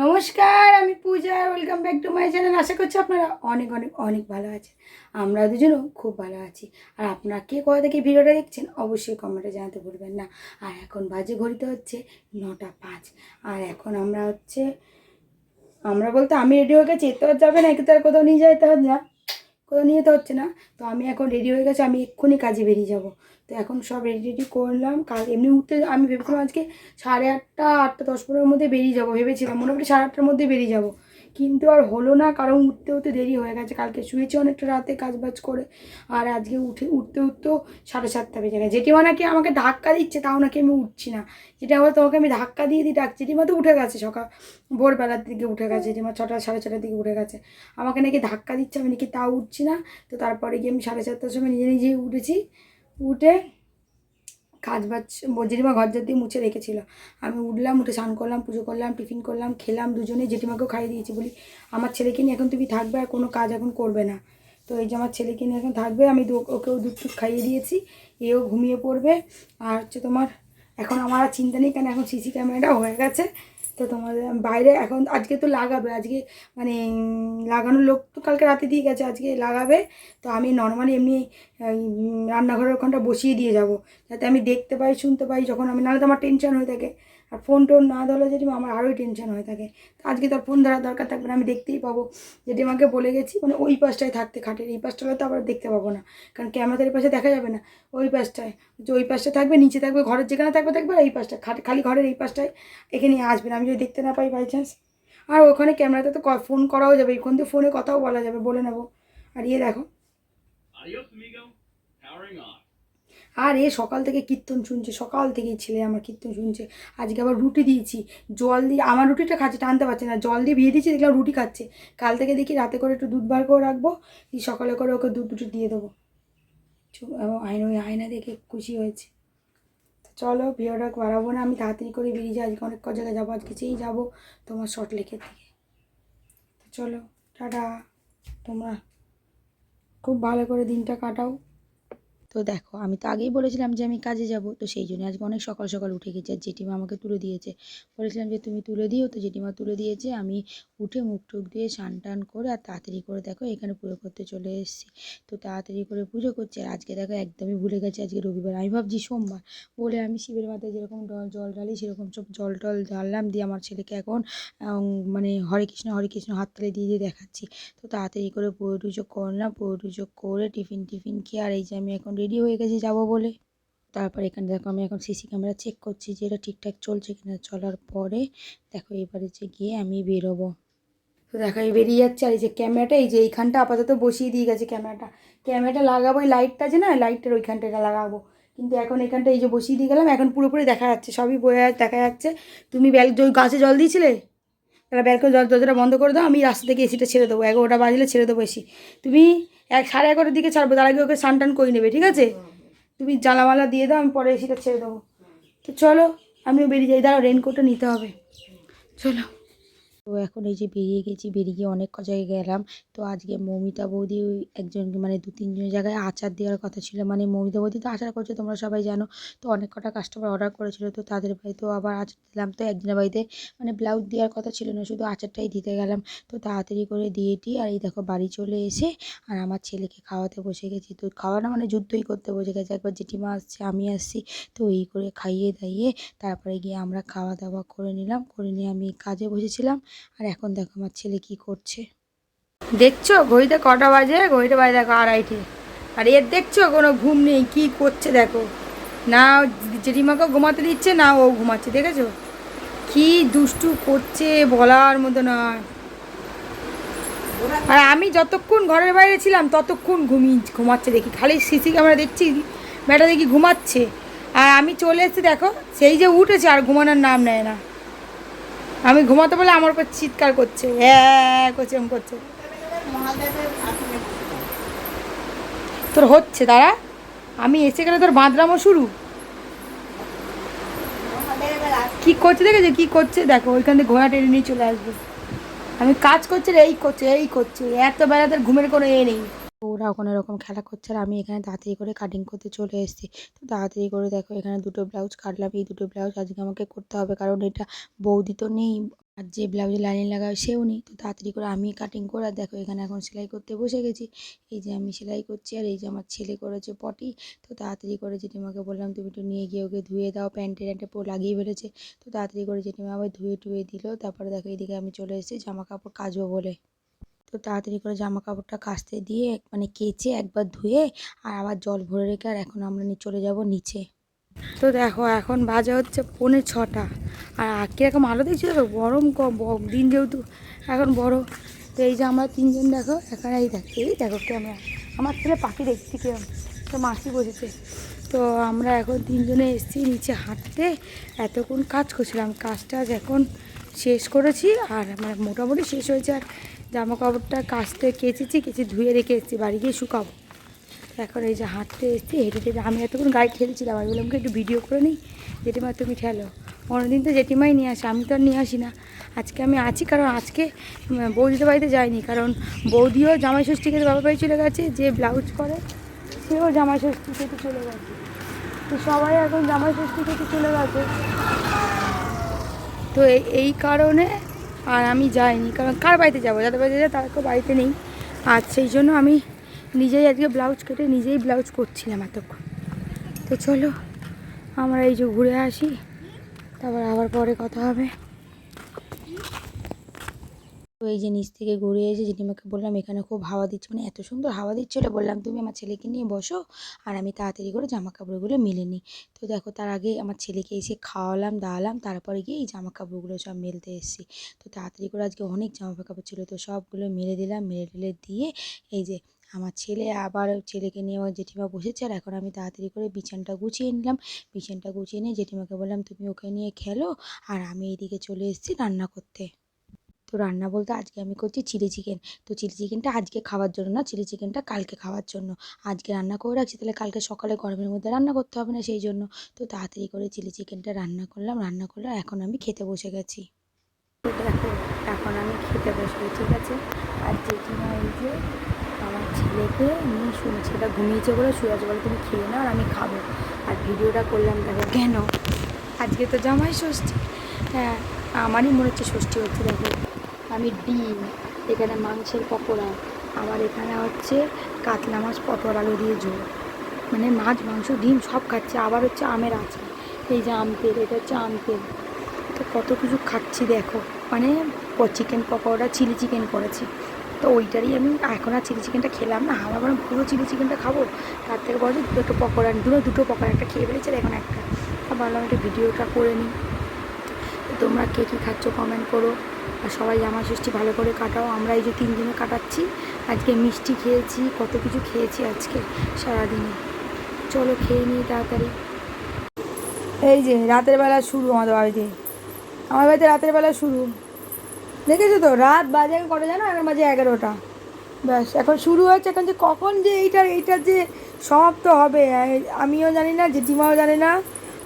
নমস্কার, আমি Puja welcome back to my channel আশা করছি আপনারা অনেক অনেক অনেক ভালো আছেন। আমরা দুজনও খুব ভালো আছি। আর আপনারা কে কোথা থেকে ভিডিওটা দেখছেন, অবশ্যই কমেন্টে জানাতে ভুলবেন না। আর এখন বাজে ঘড়িতে হচ্ছে নটা পাঁচ। আর এখন আমরা হচ্ছে, আমরা বলতে আমি রেডি হয়ে গেছি এতে যাবে না, একে তো আর কোথাও নিয়ে যাইতে হবে না। কোথাও নিয়ে যেতে হচ্ছে না। তো আমি এখন রেডি হয়ে গেছে, আমি এক্ষুনি কাজে বেরিয়ে যাব। তো এখন সব রেডি রেডি করলাম। কাল এমনি উঠতে আমি ভেবেছিলাম আজকে সাড়ে আটটা আটটা দশ পনেরোর মধ্যে বেরিয়ে যাব। ভেবেছিলাম, মোটামুটি সাড়ে আটটার মধ্যে বেরিয়ে যাব। কিন্তু আর হলো না, কারণ উঠতে উঠতে দেরি হয়ে গেছে। কালকে শুয়েছি অনেকটা রাতে কাজ বাজ করে, আর আজকে উঠে, উঠতে উঠতেও সাড়ে সাতটা বেজে গেছে। জেঠিমা নাকি আমাকে ধাক্কা দিচ্ছে, তাও নাকি আমি উঠছি না। যেটা আবার তোমাকে আমি ধাক্কা দিয়ে দিই ডাকছি। জেঠিমা তো উঠে গেছে সকাল, ভোরবেলার দিকে উঠে গেছে। জেঠিমা ছটা, সাড়ে ছটার দিকে উঠে গেছে। আমাকে নাকি ধাক্কা দিচ্ছে, আমি নাকি তাও উঠছি না। তো তারপরে গিয়ে আমি সাড়ে সাতটার সময় নিজে নিজেই উঠেছি। উঠে কাজ বাজ, জেঠিমা ঘর দিয়ে মুছে রেখেছিল। আমি উঠলাম, উঠে স্নান করলাম, পুজো করলাম, টিফিন করলাম, খেলাম, দুজনে জেঠিমাকেও খাইয়ে দিয়েছি। বলি, আমার ছেলেকে নিয়ে এখন তুমি থাকবে আর কোনো কাজ এখন করবে না। তো এই যে আমার ছেলেকে নিয়ে এখন থাকবে, আমি ওকেও দুধ টুধ খাইয়ে দিয়েছি, এও ঘুমিয়ে পড়বে। আর হচ্ছে তোমার, এখন আমার আর চিন্তা নেই কারণ এখন সিসি ক্যামেরাটা হয়ে গেছে। তো তোমাদের বাইরে এখন, আজকে তো লাগাবে, আজকে মানে লাগানোর লোক তো কালকে রাতে দিয়ে গেছে, আজকে লাগাবে। তো আমি নর্মালি এমনি রান্নাঘরের ওখানটা বসিয়ে দিয়ে যাব, যাতে আমি দেখতে পাই, শুনতে পাই যখন আমি, নাহলে তো আমার টেনশন হয়ে থাকে। আর ফোন টোন না ধরলে যেটি আমার আরোই টেনশন হয়ে থাকে। আজকে তো ফোন ধরার দরকার থাকবে না, আমি দেখতেই পাবো। যেটি আমাকে বলে গেছি মানে ওই পাশটায় থাকতে খাটের, এই পাশটা তো আবার দেখতে পাবো না। কারণ ক্যামেরাতে এই পাশে দেখা যাবে না, ওই পাশটায়। যে ওই পাশটা থাকবে, নিচে থাকবে, ঘরের যেখানে থাকবে থাকবে, আর এই পাশটা, খাট, খালি ঘরের এই পাশটায় এখানে আসবে না। আমি যদি দেখতে না পাই বাই চান্স আর ওখানে ক্যামেরাতে তো ফোন করাও যাবে এখন তো ফোনে কথাও বলা যাবে, বলে নেব। আর ইয়ে দেখো আর এ সকাল থেকে কীর্তন শুনছে, সকাল থেকেই ছেলে আমার কীর্তন শুনছে। আজকে আবার রুটি দিয়েছি। জল দিয়ে, আমার রুটিটা খাচ্ছে, টানতে পারছে না। জল দিয়ে ভিয়ে দিয়েছি, দেখলাম রুটি খাচ্ছে। কাল থেকে দেখি রাতে করে একটু দুধ বার করে রাখব, দিয়ে সকালে করে ওকে দুধ দুটো দিয়ে দেবো। এবং আয়না, ওই আয়না দেখে খুশি হয়েছে। চলো, ভিডিওটা বাড়াবো না, আমি তাড়াতাড়ি করে বেরিয়ে যাই। আজকে অনেক ক জায়গায় যাব, আজকে যেই যাব তোমার শর্ট লেখে থেকে তো চলো, টাটা। তোমরা খুব ভালো করে দিনটা কাটাও। তো দেখো, আমি তো আগেই বলেছিলাম যে আমি কাজে যাব, তো সেই জন্য আজকে অনেক সকাল সকাল উঠে গেছি। আর জেঠিমা আমাকে তুলে দিয়েছে। বলেছিলাম যে, তুমি তুলে দিও? তো জেঠিমা তুলে দিয়েছে। আমি উঠে মুখ টুক দিয়ে স্নান টান করে আর তাড়াতাড়ি করে দেখো এখানে পুজো করতে চলে এসেছি। তো তাড়াতাড়ি করে পুজো করছি। আর আজকে দেখো একদমই ভুলে গেছি। আজকে রবিবার। আমি ভাবছি সোমবার। বলে আমি শিবের মাথায় যেরকম জল ঢালি, সেরকম সব জল টল ঢাললাম দিয়ে আমার ছেলেকে এখন মানে হরে কৃষ্ণ হরে কৃষ্ণ হাত তালে দিয়ে দিয়ে দেখাচ্ছি। তো তাড়াতাড়ি করে পুজো টুজো করলাম। পুজো টুজো করে টিফিন টিফিন খেয়ে আর এই যে আমি এখন রেডি হয়ে গেছি যাব বলে। তারপর এখানে দেখো আমি এখন সিসি ক্যামেরা চেক করছি যে এটা ঠিকঠাক চলছে কিনা। চলার পরে দেখো এবারে যে গিয়ে আমি বেরোবো। তো দেখো, এই বেরিয়ে যাচ্ছে আর এই যে ক্যামেরাটা এই যে এইখানটা আপাতত বসিয়ে দিয়ে গেছে ক্যামেরাটা ক্যামেরাটা লাগাবো, এই লাইটটা আছে না লাইটটার ওইখানটা এটা লাগাবো। কিন্তু এখন এখানটা এই যে বসিয়ে দিয়ে গেলাম, এখন পুরোপুরি দেখা যাচ্ছে, সবই বয়ে দেখা যাচ্ছে। তুমি ব্যাল গাছে জল দিয়েছিলে? তাহলে ব্যালকনি জল দরজাটা বন্ধ করে দাও, আমি রাস্তা থেকে এসিটা ছেড়ে দেবো। এগারোটা বাজলে ছেড়ে দেবো এসি তুমি এক সাড়ে এগারোটার দিকে ছাড়বো, তার আগে ওকে স্নান করে নেবে, ঠিক আছে? তুমি জ্বালামালা দিয়ে দাও, আমি পরে এসিটা ছেড়ে দেবো। তো চলো, আমিও বেরিয়ে যাই, দাঁড়াও রেনকোটটা নিতে হবে। চলো। তো এখন এই যে বেরিয়ে গেছি, বেরিয়ে গিয়ে অনেক জায়গায় গেলাম। তো আজকে মৌমিতা বৌদি ওই একজন মানে দু তিনজন জায়গায় আচার দেওয়ার কথা ছিল। মানে মৌমিতা বৌদি তো আচার করছে, তোমরা সবাই জানো। তো অনেক কটা কাস্টমার অর্ডার করেছিল, তো তাদের বাড়িতেও আবার আচার দিলাম। তো একজনের বাড়িতে মানে ব্লাউজ দেওয়ার কথা ছিল না, শুধু আচারটাই দিতে গেলাম। তো তাড়াতাড়ি করে দিয়ে আর এই দেখো বাড়ি চলে এসে আর আমার ছেলেকে খাওয়াতে বসে গেছি। তো খাওয়ানো মানে যুদ্ধই করতে বসে গেছে। একবার জেঠিমা আসছে, আমি আসছি। তো এই করে খাইয়ে দাইয়ে তারপরে গিয়ে আমরা খাওয়া দাওয়া করে নিলাম। করে নিয়ে আমি কাজে বসেছিলাম। আর এখন দেখো আমার ছেলে কি করছে। দেখছ? ঘড়িতে কটা বাজে? ঘড়িতে বাজে দেখো আড়াইটে। আর এর দেখছ? কোনো ঘুম নেই, কি করছে দেখো। না, জেঠিমাকে ঘুমাতে দিচ্ছে, না ও ঘুমাচ্ছে, দেখেছ? কি দুষ্টু করছে বলার মতো নয়। আর আমি যতক্ষণ ঘরের বাইরে ছিলাম, ততক্ষণ ঘুমি, ঘুমাচ্ছে দেখি। খালি সিসি ক্যামেরা দেখছি ব্যাটা দেখি ঘুমাচ্ছে। আর আমি চলে এসেছি, দেখো, সেই যে উঠেছে আর ঘুমানোর নাম নেয় না। আমি ঘুমাতে বলে আমার উপর চিৎকার করছে হ্যাঁ করছে করছে। তোর হচ্ছে, দাঁড়া। আমি এসে গেলে তোর বাঁধরামও শুরু। কি করছে দেখেছে? কি করছে? দেখো, ওইখান থেকে ঘোড়া টেনে নিয়ে চলে আসবে। আমি কাজ করছি রে এই করছে এই করছে। এত বেলা তোর ঘুমের কোনো এ নেই। ওরা ওখানে এরকম খেলা করছে আর আমি এখানে তাড়াতাড়ি করে কাটিং করতে চলে এসেছি। তো তাড়াতাড়ি করে দেখো এখানে দুটো ব্লাউজ কাটলাম। এই দুটো ব্লাউজ আজকে আমাকে করতে হবে কারণ এটা বৌদি তো নেই আর যে ব্লাউজে লাইনিং লাগাবে সেও নেই। তো তাড়াতাড়ি করে আমি কাটিং করে দেখো এখানে এখন সেলাই করতে বসে গেছি। এই যে আমি সেলাই করছি আর এই যে আমার ছেলে করেছে পটি তো তাড়াতাড়ি করে জেঠিমাকে বললাম, তুমি একটু নিয়ে গিয়ে ওকে ধুয়ে দাও প্যান্টে ট্যান্টে পো লাগিয়ে ফেলেছে। তো তাড়াতাড়ি করে জেঠিমা আবার ধুয়ে টুয়ে দিল। তারপরে দেখো এইদিকে আমি চলে এসেছি জামা কাপড় কাচবো বলে। তো তাড়াতাড়ি করে জামা কাপড়টা কাচতে দিয়ে মানে কেচে একবার ধুয়ে আর আবার জল ভরে রেখে আর এখন আমরা চলে যাব নিচে। তো দেখো এখন বাজে হচ্ছে পৌনে ছটা। আর কীরকম আলো দেখছি দেখো? গরম দিন যেহেতু এখন বড়। তো এই যে আমরা তিনজন দেখো, এখানে এই দেখো এই দেখো ক্যামেরা। আমার ছেলে পাখি দেখছি কেরম। তো মাসি বসেছে। তো আমরা এখন তিনজনে এসেছি নিচে হাঁটতে। এতক্ষণ কাজ করছিলাম। কাজটা এখন শেষ করেছি আর মানে মোটামুটি শেষ হয়েছে আর জামা কাপড়টা কাচতে কেচেছি, কেচে ধুয়ে রেখে এসেছি, বাড়ি গিয়ে শুকাবো। এখন এই যে হাঁটতে এসেছি, হেঁটে হেঁটে আমি এতক্ষণ গায়ে খেলছিলাম, আমি বললাম একটু ভিডিও করে নিই? জেঠিমা, তুমি ঠেলো। অন্যদিন তো জেঠিমাই নিয়ে আসে, আমি তো আর নিয়ে আসি না। আজকে আমি আছি, কারণ আজকে বৌদিদের বাড়িতে যাইনি, কারণ বৌদিও জামাই ষষ্ঠী খেতে বাবার বাড়ি চলে গেছে, যে ব্লাউজ করে সেও জামাই ষষ্ঠী খেতে চলে গেছে। তো সবাই এখন জামাই ষষ্ঠী খেতে চলে গেছে। তো এই কারণে আর আমি যাইনি, কারণ কার বাড়িতে যাব? যাদের বাড়িতে যাই তারা কেউ বাড়িতে নেই। আর সেই জন্য আমি নিজেই আজকে ব্লাউজ কেটে নিজেই ব্লাউজ করছিলাম এতক্ষণ। তো চলো, আমরা এই যে ঘুরে আসি, তারপর আবার পরে কথা হবে। তো এই যে নিচ থেকে ঘুরে এসে জেঠিমাকে বললাম, এখানে খুব হাওয়া দিচ্ছে। মানে এত সুন্দর হাওয়া দিচ্ছিল বললাম, তুমি আমার ছেলেকে নিয়ে বসো আর আমি তাড়াতাড়ি করে জামা কাপড়গুলো মেলে নিই। তো দেখো তার আগে আমার ছেলেকে এসে খাওয়ালাম, দাওয়ালাম, তারপরে গিয়ে এই জামা কাপড়গুলো সব মেলতে এসেছি। তো তাড়াতাড়ি করে আজকে অনেক জামা কাপড় ছিল, তো সবগুলো মেলে দিলাম, মেলে টেলে দিয়ে এই যে আমার ছেলে আবার ছেলেকে নিয়ে আমার জেঠিমা বসেছে আর এখন আমি তাড়াতাড়ি করে বিছানটা গুছিয়ে নিলাম। বিছানটা গুছিয়ে নিয়ে জেঠিমাকে বললাম, তুমি ওকে নিয়ে খেলো আর আমি এইদিকে চলে এসেছি রান্না করতে। তো রান্না বলতে আজকে আমি করছি চিলি চিকেন। তো চিলি চিকেনটা আজকে খাওয়ার জন্য না, চিলি চিকেনটা কালকে খাওয়ার জন্য। আজকে রান্না করে রাখছি, তাহলে কালকে সকালে গরমের মধ্যে রান্না করতে হবে না সেই জন্য। তো তাড়াতাড়ি করে চিলি চিকেনটা রান্না করলাম রান্না করলাম, এখন আমি খেতে বসে গেছি। দেখো এখন আমি খেতে বসে ঠিক আছে? আর জেঠিমা এই যে আমার ছেলেকে নিয়ে শুনে ছেলেটা ঘুমিয়েছে বলে আছে বলে তুমি খেয়ে নাও আর আমি খাব। আর ভিডিওটা করলাম দেখো কেন? আজকে তো জামাই ষষ্ঠী। হ্যাঁ আমারই মনে হচ্ছে ষষ্ঠী হচ্ছে দেখো। আমি ডিম, এখানে মাংসের পকোড়া, আবার এখানে হচ্ছে কাতলা মাছ, পটল আলু দিয়ে ঝোল। মানে মাছ, মাংস, ডিম সব খাচ্ছে, আবার হচ্ছে আমের আছে এই যে আম তেল, এটা হচ্ছে আম তেল। তো কত কিছু খাচ্ছি দেখো। মানে চিকেন পকোড়া চিলি চিকেন করেছি। তো ওইটারই আমি এখন আর চিলি চিকেনটা খেলাম না। আমার বরং পুরো চিলি চিকেনটা খাব। তার থেকে বলো দুটো পকোড়া, দুটো দুটো পকোড়া একটা খেয়ে ফেলেছে এখন একটা। ভাবলাম একটা ভিডিওটা করে নিই। তোমরা কে কী খাচ্ছ কমেন্ট করো আর সবাই জামা ষষ্ঠী ভালো করে কাটাও। আমরা এই যে তিন দিনে কাটাচ্ছি, আজকে মিষ্টি খেয়েছি, কত কিছু খেয়েছি আজকে সারাদিনে। চলো খেয়ে নিই তাড়াতাড়ি। এই যে রাতের বেলা শুরু আমাদের বাড়িতে। আমার বাড়িতে রাতের বেলা শুরু। দেখেছ তো? রাত বাজে কটা জানো? এখন বাজে এগারোটা। ব্যাস, এখন শুরু হয়েছে এখন যে কখন যে এইটার এইটার যে সমাপ্ত হবে। আমিও জানি না, জেঠিমাও জানে না,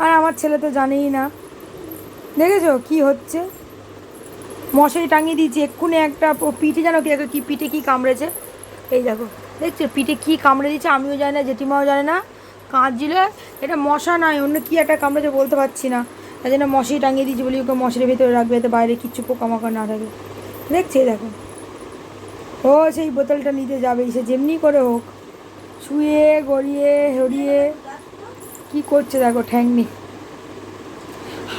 আর আমার ছেলে তো জানেই না। দেখেছ কি হচ্ছে? মশারি টাঙিয়ে দিয়েছি, এক্ষুনি একটা পিঠে, জানো কি কি পিঠে কি কামড়েছে? এই দেখো, দেখছ পিঠে কি কামড়ে দিয়েছে আমিও জানি না, জেঠিমাও জানে না, কাঁদছিল। এটা মশা নয়, অন্য কি একটা কামড়েছে বলতে পারছি না। তাই জন্য মশারি টাঙিয়ে দিয়েছি বলি ওকে মশারির ভেতরে রাখবে, যাতে বাইরে কিচ্ছু পোকামাকড় না থাকে। দেখছে দেখো। ও সেই বোতলটা নিতে যাবে, সে যেমনি করে হোক। শুয়ে, গড়িয়ে হরিয়ে কি করছে দেখো, ঠ্যাংনি।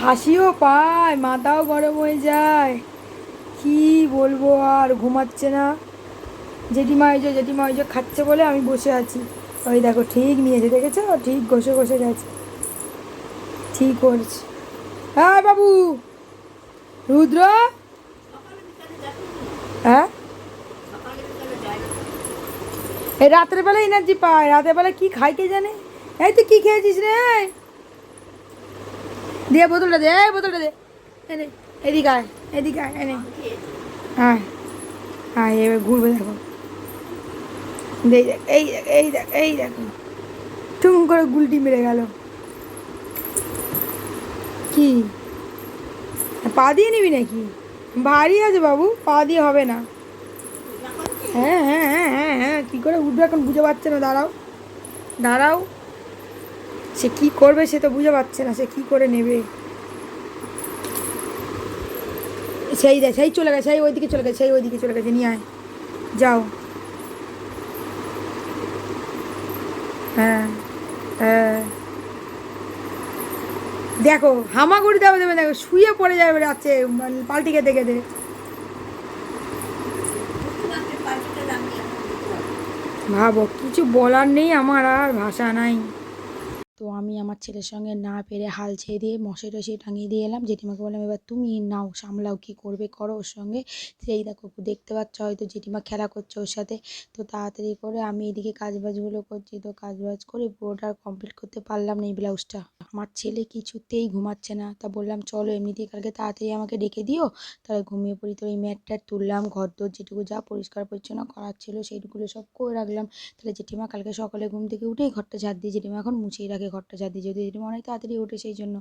হাসিও পায়, মাথাও গরম হয়ে যায়। কি বলব আর, ঘুমাচ্ছে না। জেঠিমা ওই জেঠিমা ওই খাচ্ছে বলে আমি বসে আছি। ওই দেখো, ঠিক নিয়েছে, দেখেছ? ঠিক ঘষে ঘষে গেছে। ঠিক করছে। হ্যাঁ বাবু! রুদ্র? হ্যাঁ? এই রাতের বেলা এনার্জি পায়, রাতের বেলা কি খাই কে জানে? এই তুই কি খেয়েছিস রে? দে, বোতলটা দে বোতলটা দে। এনে, এদিকে আয় এদিকে আয়, এনে। হ্যাঁ হ্যাঁ এবার ঘুরবে দেখ। এই দেখ এই দেখ, এই দেখো। টুম করে গুলটি মেরে গেল। কি? পা দিয়ে নিবি নাকি? ভারী আছে বাবু, পা দিয়ে হবে না। হ্যাঁ হ্যাঁ হ্যাঁ হ্যাঁ হ্যাঁ কী করে উঠবে এখন, বুঝে পাচ্ছে না, দাঁড়াও। দাঁড়াও। সে কি করবে সে তো বুঝে পাচ্ছে না, সে কি করে নেবে? সেই দেখ, সেই চলে গেছে, সেই ওইদিকে চলে গেছে, সেই ওইদিকে চলে গেছে, নিয়ে আয়। যাও। হ্যাঁ হ্যাঁ। দেখো, হামাগুড়ি দেবে দেবে, দেখো, শুয়ে পড়ে যাবে রাত্রে পাল্টি খেতে খেতে। ভাবো, কিছু বলার নেই আমার আর, ভাষা নাই। তো আমি আমার ছেলের সঙ্গে না পেরে হাল ছেড়ে দিয়ে মশাই টসে টাঙিয়ে দিয়ে এলাম। জেঠিমাকে বললাম, এবার তুমি নাও, সামলাও, কি করবে করো ওর সঙ্গে। সেই দেখো দেখতে পাচ্ছ হয়তো জেঠিমা খেলা করছে ওর সাথে। তো তাড়াতাড়ি করে আমি এদিকে কাজবাজগুলো করছি, তো কাজবাজ করে পুরোটা কমপ্লিট করতে পারলাম না এই ব্লাউজটা। আমার ছেলে কিছুতেই ঘুমাচ্ছে না। তা বললাম, চলো এমনিতেই কালকে তাড়াতাড়ি আমাকে ডেকে দিও। তাহলে ঘুমিয়ে পড়ি তো এই ম্যাট ট্যাট তুললাম, ঘর দোর যেটুকু যা পরিষ্কার পরিচ্ছন্ন করার ছিল সেইটুকুলো সব করে রাখলাম। তাহলে জেঠিমা কালকে সকালে ঘুম থেকে উঠেই ঘরটা ঝাড় দিয়ে, জেঠিমা এখন মুছেই রাখে ঘরটা ঝাড় দিয়ে যদি জেঠিমা অনেক তাড়াতাড়ি ওঠে সেই জন্য।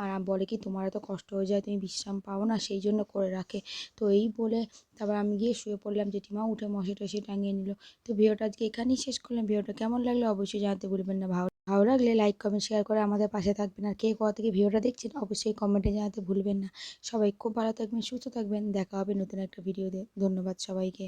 আর বলে কি, তোমার এত কষ্ট হয়ে যায়, তুমি বিশ্রাম পাও না, সেই জন্য করে রাখে। তো এই বলে তারপর আমি গিয়ে শুয়ে পড়লাম, জেঠিমা উঠে মশি টসি টাঙিয়ে নিল। তো ভিডিওটা আজকে এখানেই শেষ করলাম। ভিডিওটা কেমন লাগল অবশ্যই জানাতে ভুলবেন না। ভালো ভালো লাগলে লাইক কমেন্ট শেয়ার করে আমাদের পাশে থাকবেন। আর কে কোথা থেকে ভিডিওটা দেখছেন, অবশ্যই কমেন্টে জানাতে ভুলবেন না। সবাই খুব ভালো থাকবেন, সুস্থ থাকবেন। দেখা হবে নতুন একটা ভিডিও দিয়ে ধন্যবাদ সবাইকে।